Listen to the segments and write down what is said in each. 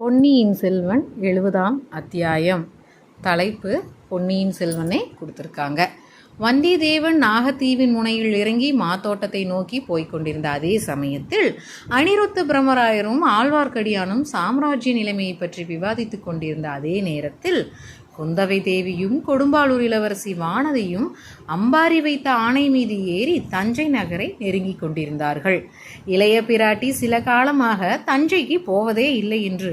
பொன்னியின் செல்வன் எழுபதாம் அத்தியாயம். தலைப்பு பொன்னியின் செல்வனே கொடுத்துருக்காங்க. வந்தியத்தேவன் நாகத்தீவின் முனையில் இறங்கி மாத்தோட்டத்தை நோக்கி போய்க் கொண்டிருந்த அதே சமயத்தில் அனிருத்த பிரம்மராயரும் ஆழ்வார்க்கடியானும் சாம்ராஜ்ய நிலைமையை பற்றி விவாதித்துக் கொண்டிருந்த அதே நேரத்தில் குந்தவை தேவியும் கொடும்பாளூர் இளவரசி வானதியும் அம்பாரி வைத்த ஆணை மீது ஏறி தஞ்சை நகரை நெருங்கிக் கொண்டிருந்தார்கள். இளைய பிராட்டி சில காலமாக தஞ்சைக்கு போவதே இல்லை என்று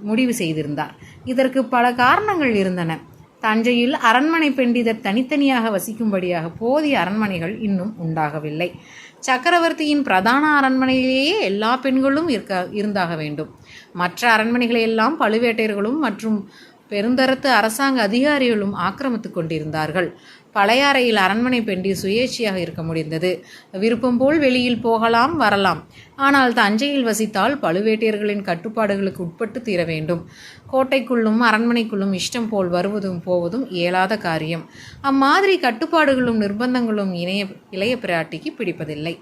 முடிவு செய்திருந்தார். இதற்கு பல காரணங்கள் இருந்தன. தஞ்சையில் அரண்மனை பெண்டிதர் தனித்தனியாக வசிக்கும்படியாக போதிய அரண்மனைகள் இன்னும் உண்டாகவில்லை. சக்கரவர்த்தியின் பிரதான அரண்மனையிலேயே எல்லா பெண்களும் இருக்க இருந்தாக வேண்டும். மற்ற அரண்மனைகளை எல்லாம் பழுவேட்டையர்களும் மற்றும் பெருந்தரத்து அரசாங்க அதிகாரிகளும் ஆக்கிரமித்து கொண்டிருந்தார்கள். பழையாறையில் அரண்மனை பெண்டி சுயேட்சையாக இருக்க முடிந்தது. விருப்பம் போல் வெளியில் போகலாம் வரலாம். ஆனால் தஞ்சையில் வசித்தால் பழுவேட்டையர்களின் கட்டுப்பாடுகளுக்கு உட்பட்டு தீர வேண்டும். கோட்டைக்குள்ளும் அரண்மனைக்குள்ளும் இஷ்டம் போல் வருவதும் போவதும் இயலாத காரியம். அம்மாதிரி கட்டுப்பாடுகளும் நிர்பந்தங்களும் இணைய இளைய பிராட்டிக்கு பிடிப்பதில்லை.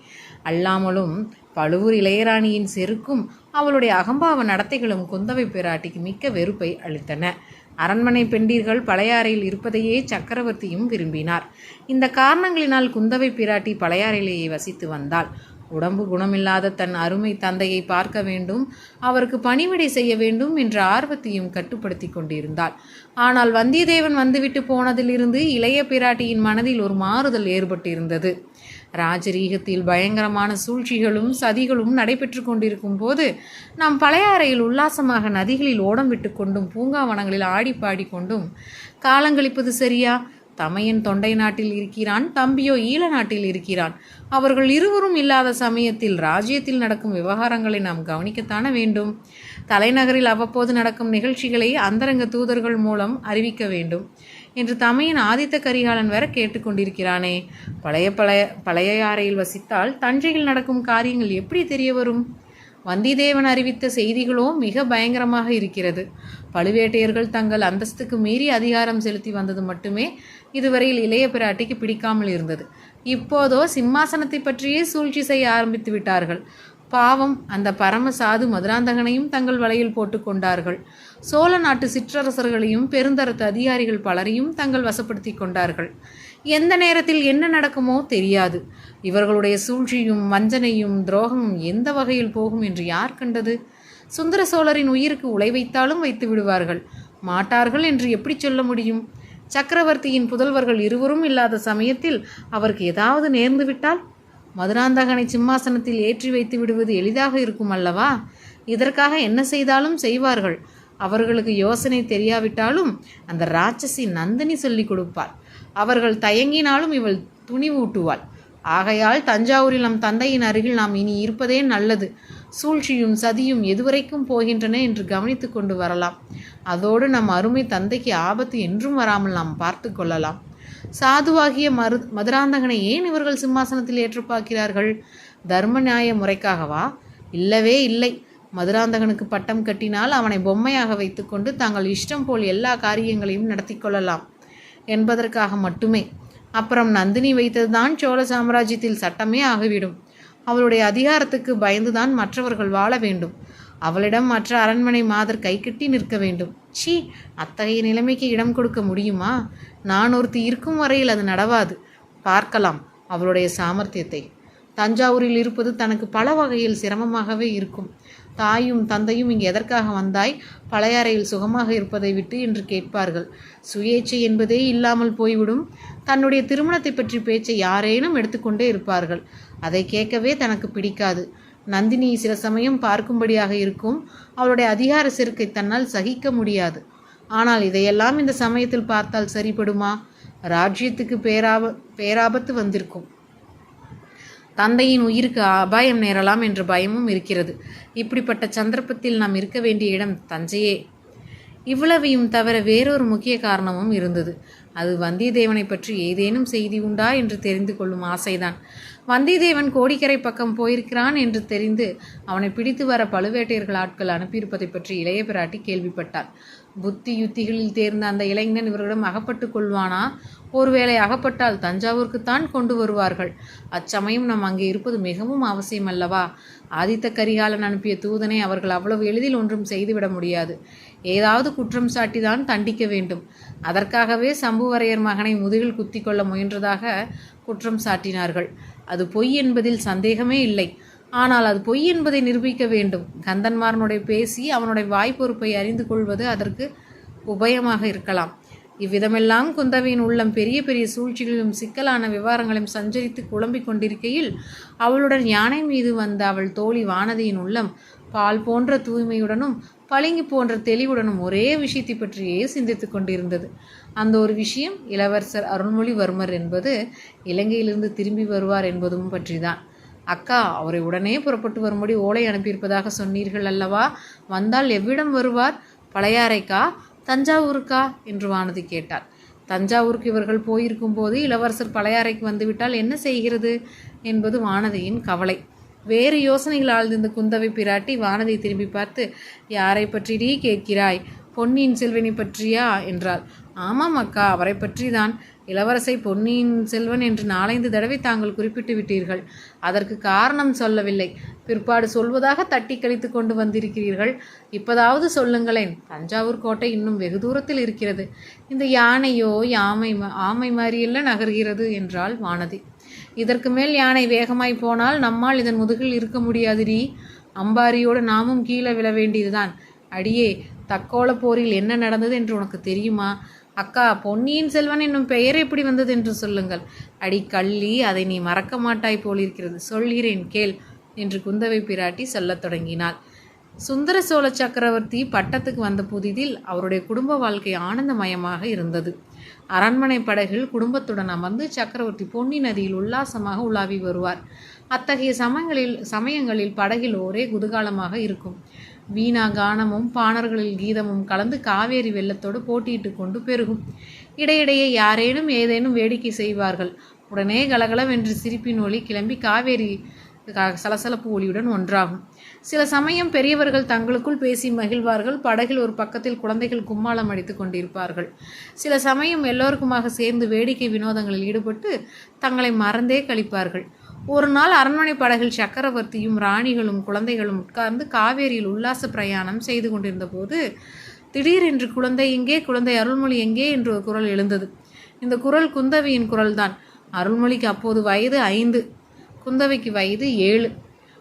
அல்லாமலும் பழுவூர் இளையராணியின் செருக்கும் அவளுடைய அகம்பாவ நடத்தைகளும் குந்தவை பிராட்டிக்கு மிக்க வெறுப்பை அளித்தன. அரண்மனை பெண்டீர்கள் பழையாறையில் இருப்பதையே சக்கரவர்த்தியும் விரும்பினார். இந்த காரணங்களினால் குந்தவை பிராட்டி பழையாறையிலேயே வசித்து வந்தாள். உடம்பு குணமில்லாத தன் அருமை தந்தையை பார்க்க வேண்டும் அவருக்கு பணிவிடை செய்ய வேண்டும் என்ற ஆர்வத்தையும் கட்டுப்படுத்தி கொண்டிருந்தாள். ஆனால் வந்தியத்தேவன் வந்துவிட்டு போனதிலிருந்து இளைய பிராட்டியின் மனதில் ஒரு மாறுதல் ஏற்பட்டிருந்தது. ராஜரீகத்தில் பயங்கரமான சூழ்ச்சிகளும் சதிகளும் நடைபெற்று கொண்டிருக்கும் போது நாம் பழையாறையில் உல்லாசமாக நதிகளில் ஓடம் விட்டு கொண்டும் பூங்காவனங்களில் ஆடி பாடி கொண்டும் காலங்களிப்பது சரியா? தமையன் தொண்டை நாட்டில் இருக்கிறான் தம்பியோ ஈழ நாட்டில் இருக்கிறான். அவர்கள் இருவரும் இல்லாத சமயத்தில் ராஜ்யத்தில் நடக்கும் விவகாரங்களை நாம் கவனிக்கத்தான வேண்டும். தலைநகரில் அவ்வப்போது நடக்கும் நிகழ்ச்சிகளை அந்தரங்க தூதர்கள் மூலம் அறிவிக்க வேண்டும் என்று தமையன் ஆதித்த கரிகாலன் வேற கேட்டுக்கொண்டிருக்கிறானே பழைய பழைய பழைய யாரையில் வசித்தால் தஞ்சையில் நடக்கும் காரியங்கள் எப்படி தெரிய வரும்? வந்திதேவன் அறிவித்த செய்திகளோ மிக பயங்கரமாக இருக்கிறது. பழுவேட்டையர்கள் தங்கள் அந்தஸ்துக்கு மீறி அதிகாரம் செலுத்தி வந்தது மட்டுமே இதுவரையில் இளைய பிராட்டிக்கு பிடிக்காமல் இருந்தது. இப்போதோ சிம்மாசனத்தை பற்றியே சூழ்ச்சி செய்ய ஆரம்பித்து விட்டார்கள். பாவம் அந்த பரம சாது மதுராந்தகனையும் தங்கள் வலையில் போட்டு கொண்டார்கள். சோழ நாட்டு சிற்றரசர்களையும் பெருந்தரத்து அதிகாரிகள் பலரையும் தங்கள் வசப்படுத்தி கொண்டார்கள். எந்த நேரத்தில் என்ன நடக்குமோ தெரியாது. இவர்களுடைய சூழ்ச்சியும் வஞ்சனையும் துரோகமும் எந்த வகையில் போகும் என்று யார் கண்டது? சுந்தர சோழரின் உயிருக்கு உலை வைத்தாலும் வைத்து விடுவார்கள். மாட்டார்கள் என்று எப்படி சொல்ல முடியும்? சக்கரவர்த்தியின் புதல்வர்கள் இருவரும் இல்லாத சமயத்தில் அவருக்கு ஏதாவது நேர்ந்துவிட்டால் மதுராந்தகனை சிம்மாசனத்தில் ஏற்றி வைத்து விடுவது எளிதாக இருக்கும் அல்லவா? இதற்காக என்ன செய்தாலும் செய்வார்கள். அவர்களுக்கு யோசனை தெரியாவிட்டாலும் அந்த ராட்சசி நந்தினி சொல்லிக் கொடுப்பாள். அவர்கள் தயங்கினாலும் இவள் துணிவூட்டுவாள். ஆகையால் தஞ்சாவூரில் நம் தந்தையின் அருகில் நாம் இனி இருப்பதே நல்லது. சூழ்ச்சியும் சதியும் எதுவரைக்கும் போகின்றன என்று கவனித்து கொண்டு வரலாம். அதோடு நம் அருமை தந்தைக்கு ஆபத்து என்றும் வராமல் நாம் பார்த்து கொள்ளலாம். சாதுவாகிய மரு மதுராந்தகனை ஏன் இவர்கள் சிம்மாசனத்தில் ஏற்று பார்க்கிறார்கள் தர்ம நியாய முறைக்காகவா? இல்லவே இல்லை. மதுராந்தகனுக்கு பட்டம் கட்டினால் அவனை பொம்மையாக வைத்துக்கொண்டு தாங்கள் இஷ்டம் போல் எல்லா காரியங்களையும் நடத்தி கொள்ளலாம். என்பதற்காக மட்டுமே. அப்புறம் நந்தினி வைத்ததுதான் சோழ சாம்ராஜ்யத்தில் சட்டமே ஆகிவிடும். அவளுடைய அதிகாரத்துக்கு பயந்துதான் மற்றவர்கள் வாழ வேண்டும். அவளிடம் மற்ற அரண்மனை மாதர் கைகட்டி நிற்க வேண்டும். சி அத்தகைய நிலைமைக்கு இடம் கொடுக்க முடியுமா? நான் ஒருத்தி இருக்கும் வரையில் அது நடவாது. பார்க்கலாம் அவளுடைய சாமர்த்தியத்தை. தஞ்சாவூரில் இருப்பது தனக்கு பல வகையில் சிரமமாகவே இருக்கும். தாயும் தந்தையும் இங்கு எதற்காக வந்தாய்? பழையாறையில் சுகமாக இருப்பதை விட்டு என்று கேட்பார்கள். சுயேச்சை என்பதே இல்லாமல் போய்விடும். தன்னுடைய திருமணத்தை பற்றி பேச்சை யாரேனும் எடுத்துக்கொண்டே இருப்பார்கள். அதை கேட்கவே தனக்கு பிடிக்காது. நந்தினி சில சமயம் பார்க்கும்படியாக இருக்கும். அவளுடைய அதிகார சேர்க்கை தன்னால் சகிக்க முடியாது. ஆனால் இதையெல்லாம் இந்த சமயத்தில் பார்த்தால் சரிப்படுமா? ராஜ்யத்துக்கு பேராப பேராபத்து வந்திருக்கும். தந்தையின் உயிருக்கு அபாயம் நேரலாம் என்ற பயமும் இருக்கிறது. இப்படிப்பட்ட சந்தர்ப்பத்தில் நாம் இருக்க வேண்டிய இடம் தஞ்சையே. இவ்வளவையும் தவிர வேறொரு முக்கிய காரணமும் இருந்தது. அது வந்தியத்தேவனை பற்றி ஏதேனும் செய்தி உண்டா என்று தெரிந்து கொள்ளும் ஆசைதான். வந்தியத்தேவன் கோடிக்கரை பக்கம் போயிருக்கிறான் என்று தெரிந்து அவனை பிடித்து வர பழுவேட்டையர்கள் ஆட்கள் அனுப்பியிருப்பதை பற்றி இளைய பிராட்டி கேள்விப்பட்டார் புத்தி யுத்திகளில் தேர்ந்த அந்த இளைஞன் இவர்களிடம் அகப்பட்டு கொள்வானா? ஒருவேளை அகப்பட்டால் தஞ்சாவூருக்குத்தான் கொண்டு வருவார்கள். அச்சமயம் நாம் அங்கே இருப்பது மிகவும் அவசியம் அல்லவா? ஆதித்த கரிகாலன் அனுப்பிய தூதனை அவர்கள் அவ்வளவு எளிதில் ஒன்றும் செய்துவிட முடியாது. ஏதாவது குற்றம் சாட்டிதான் தண்டிக்க வேண்டும். அதற்காகவே சம்புவரையர் மகனை முதுகில் குத்தி கொள்ள முயன்றதாக குற்றம் சாட்டினார்கள். அது பொய் என்பதில் சந்தேகமே இல்லை. ஆனால் அது பொய் என்பதை நிரூபிக்க வேண்டும். கந்தன்மாரனுடைய பேசி அவனுடைய வாய்ப்பொறுப்பை அறிந்து கொள்வது அதற்கு உபயமாக இருக்கலாம். இவ்விதமெல்லாம் குந்தவையின் உள்ளம் பெரிய பெரிய சூழ்ச்சிகளிலும் சிக்கலான விவகாரங்களையும் சஞ்சரித்து குழம்பிக் கொண்டிருக்கையில் அவளுடன் யானை மீது வந்த அவள் தோழி வானதியின் உள்ளம் பால் போன்ற தூய்மையுடனும் பளிங்கு போன்ற தெளிவுடனும் ஒரே விஷயத்தை பற்றியே சிந்தித்து கொண்டிருந்தது. அந்த ஒரு விஷயம் இளவரசர் அருள்மொழிவர்மர் என்பது இலங்கையிலிருந்து திரும்பி வருவார் என்பதும் பற்றிதான். அக்கா அவரை உடனே புறப்பட்டு வரும்படி ஓலை அனுப்பியிருப்பதாக சொன்னீர்கள் அல்லவா? வந்தால் எவ்விடம் வருவார்? பழையாறைக்கா? தஞ்சாவூருக்கா? என்று வானதி கேட்டார் தஞ்சாவூருக்கு இவர்கள் போயிருக்கும் போது இளவரசர் பழையாறைக்கு வந்துவிட்டால் என்ன செய்கிறது? என்பது வானதியின் கவலை. வேறு யோசனைகள் ஆழ்ந்திருந்த குந்தவை பிராட்டி வானதியை திரும்பி பார்த்து யாரை பற்றிடி கேட்கிறாய்? பொன்னியின் செல்வனை பற்றியா? என்றாள். ஆமாம் அக்கா அவரை பற்றிதான். இளவரசை பொன்னியின் செல்வன் என்று நாலைந்து தடவை தாங்கள் குறிப்பிட்டு விட்டீர்கள். அதற்கு காரணம் சொல்லவில்லை. பிற்பாடு சொல்வதாக தட்டி கழித்து கொண்டு வந்திருக்கிறீர்கள். இப்பதாவது சொல்லுங்களேன். தஞ்சாவூர் கோட்டை இன்னும் வெகு தூரத்தில் இருக்கிறது. இந்த யானையோ யாமை ஆமை மாதிரியெல்லாம் நகர்கிறது என்றாள் வானதி. இதற்கு மேல் யானை வேகமாய் போனால் நம்மால் இதன் முதுகில் இருக்க முடியாதுடி? அம்பாரியோடு நாமும் கீழே விழ வேண்டியதுதான். அடியே தக்கோல போரில் என்ன நடந்தது என்று உனக்கு தெரியுமா? அக்கா பொன்னியின் செல்வன் என்னும் பெயர் எப்படி வந்தது என்று சொல்லுங்கள். அடி கள்ளி அதை நீ மறக்க மாட்டாய் போலிருக்கிறது. சொல்கிறேன் கேள் என்று குந்தவை பிராட்டி சொல்லத் தொடங்கினாள். சுந்தர சோழ சக்கரவர்த்தி பட்டத்துக்கு வந்த புதிதில் அவருடைய குடும்ப வாழ்க்கை ஆனந்தமயமாக இருந்தது. அரண்மனை படகில் குடும்பத்துடன் அமர்ந்து சக்கரவர்த்தி பொன்னி நதியில் உல்லாசமாக உலாவி வருவார். அத்தகைய சமயங்களில் சமயங்களில் படகில் ஒரே குதூகலமாக இருக்கும். வீணா கானமும் பாணர்களில் கீதமும் கலந்து காவேரி வெள்ளத்தோடு போட்டியிட்டு கொண்டு பெருகும். இடையிடையே யாரேனும் ஏதேனும் வேடிக்கை செய்வார்கள். உடனே கலகலவென்று சிரிப்பின் ஒலி கிளம்பி காவேரி க- சலசலப்பு ஒளியுடன் ஒன்றாகும். சில சமயம் பெரியவர்கள் தங்களுக்குள் பேசி மகிழ்வார்கள். படகில் ஒரு பக்கத்தில் குழந்தைகள் கும்மாளம் அடித்து கொண்டிருப்பார்கள். சில சமயம் எல்லோருக்குமாக சேர்ந்து வேடிக்கை வினோதங்களில் ஈடுபட்டு தங்களை மறந்தே கழிப்பார்கள். ஒரு நாள் அரண்மனை படகில் சக்கரவர்த்தியும் ராணிகளும் குழந்தைகளும் உட்கார்ந்து காவேரியில் உல்லாச பிரயாணம் செய்து கொண்டிருந்த போது திடீரென்று குழந்தை எங்கே? குழந்தை அருள்மொழி எங்கே? என்று ஒரு குரல் எழுந்தது. இந்த குரல் குந்தவியின் குரல்தான். அருள்மொழிக்கு அப்போது வயது ஐந்து. குந்தவைக்கு வயது ஏழு.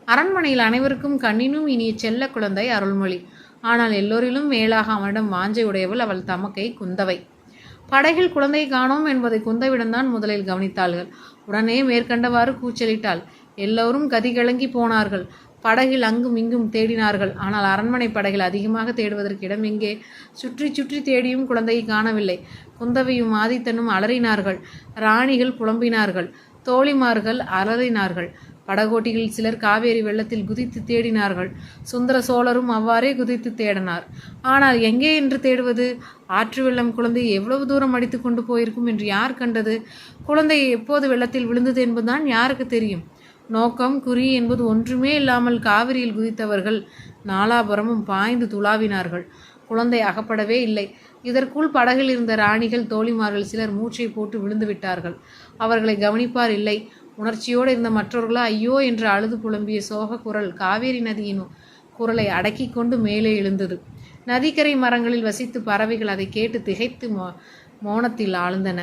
அரண்மனையில் அனைவருக்கும் கண்ணினும் இனிய செல்ல குழந்தை அருள்மொழி. ஆனால் எல்லோரிலும் மேலாக அவனிடம் வாஞ்சை உடையவள் அவள் தமக்கை குந்தவை. படகில் குழந்தை காணோம் என்பதை குந்தவிடம்தான் முதலில் கவனித்தாள்கள் உடனே மேற்கண்டவாறு கூச்சலிட்டாள். எல்லோரும் கதிகலங்கி போனார்கள். படகில் அங்கும் இங்கும் தேடினார்கள். ஆனால் அரண்மனை படகில் அதிகமாக தேடுவதற்கு இடம் எங்கே? சுற்றி சுற்றி தேடியும் குழந்தையை காணவில்லை. குந்தவையும் ஆதித்தனும் அலறினார்கள். ராணிகள் புலம்பினார்கள். தோழிமார்கள் அலறினார்கள். படகோட்டிகள் சிலர் காவேரி வெள்ளத்தில் குதித்து தேடினார்கள். சுந்தர சோழரும் அவ்வாறே குதித்து தேடினார். ஆனால் எங்கே என்று தேடுவது? ஆற்று வெள்ளம் குழந்தையை எவ்வளவு தூரம் அடித்து கொண்டு போயிருக்கும் என்று யார் கண்டது? குழந்தை எப்போது வெள்ளத்தில் விழுந்தது என்பதுதான் யாருக்கு தெரியும்? நோக்கம் குறி என்பது ஒன்றுமே இல்லாமல் காவிரியில் குதித்தவர்கள் நாலாபுரமும் பாய்ந்து துளாவினார்கள். குழந்தை அகப்படவே இல்லை. இதற்குள் படகில் இருந்த ராணிகள் தோழிமார்கள் சிலர் மூச்சை போட்டு விழுந்து விட்டார்கள். அவர்களை கவனிப்பார் இல்லை. உணர்ச்சியோடு இருந்த மற்றவர்களோ ஐயோ என்று அழுது புலம்பிய சோக குரல் காவேரி நதியின் குரலை அடக்கி கொண்டு மேலே எழுந்தது. நதிக்கரை மரங்களில் வசித்து பறவைகள் அதை கேட்டு திகைத்து மோ மோனத்தில் ஆழ்ந்தன.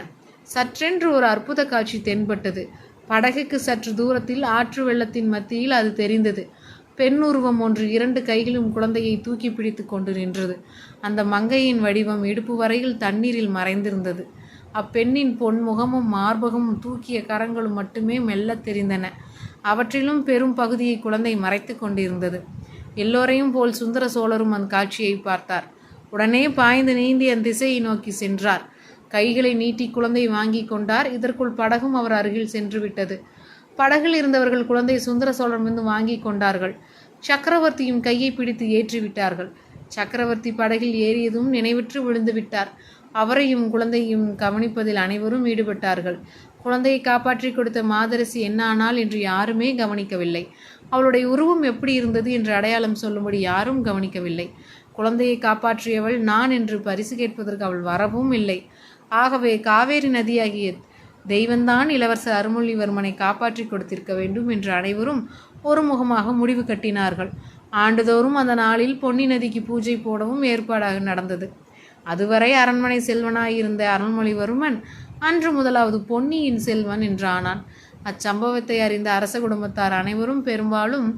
சற்றென்று ஒரு அற்புத காட்சி தென்பட்டது. படகுக்கு சற்று தூரத்தில் ஆற்று வெள்ளத்தின் மத்தியில் அது தெரிந்தது. பெண் உருவம் ஒன்று இரண்டு கைகளும் குழந்தையை தூக்கி பிடித்து கொண்டு நின்றது. அந்த மங்கையின் வடிவம் இடுப்பு வரையில் தண்ணீரில் மறைந்திருந்தது. அப்பெண்ணின் பொன் முகமும் மார்பகமும் தூக்கிய கரங்களும் மட்டுமே மெல்லத் தெரிந்தன. அவற்றிலும் பெரும் பகுதியை குழந்தை மறைத்து கொண்டிருந்தது. எல்லோரையும் போல் சுந்தர சோழரும் அந்த காட்சியை பார்த்தார். உடனே பாய்ந்து நீந்தி அந்த திசையை நோக்கி சென்றார். கைகளை நீட்டி குழந்தை வாங்கி கொண்டார். இதற்குள் படகும் அவர் அருகில் சென்று விட்டது. படகில் இருந்தவர்கள் குழந்தை சுந்தர சோழரிடமிருந்து வாங்கி கொண்டார்கள். சக்கரவர்த்தியும் கையை பிடித்து ஏற்றி விட்டார்கள் சக்கரவர்த்தி படகில் ஏறியதும் நினைவிற்று விழுந்து விட்டார். அவரையும் குழந்தையும் கவனிப்பதில் அனைவரும் ஈடுபட்டார்கள். குழந்தையை காப்பாற்றி கொடுத்த மாதரசி என்ன ஆனால் என்று யாருமே கவனிக்கவில்லை. அவளுடைய உருவம் எப்படி இருந்தது என்று அடையாளம் சொல்லும்படி யாரும் கவனிக்கவில்லை. குழந்தையை காப்பாற்றியவள் நான் என்று பரிசு கேட்பதற்கு அவள் வரவும் இல்லை. ஆகவே காவேரி நதியாகிய தெய்வந்தான் இளவரசர் அருள்மொழிவர்மனை காப்பாற்றி கொடுத்திருக்க வேண்டும் என்று அனைவரும் ஒருமுகமாக முடிவு கட்டினார்கள். ஆண்டுதோறும் அந்த நாளில் பொன்னி நதிக்கு பூஜை போடவும் ஏற்பாடாக நடந்தது. அதுவரை அரண்மனை செல்வனாயிருந்த அருள்மொழிவர்மன் அன்று முதலாவது பொன்னியின் செல்வன் என்றானான். அச்சம்பவத்தை அறிந்த அரச குடும்பத்தார் அனைவரும் பெரும்பாலும்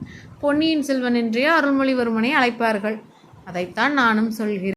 பொன்னியின் செல்வன் என்றே அருள்மொழிவர்மனை அழைப்பார்கள். அதைத்தான் நானும் சொல்கிறேன்.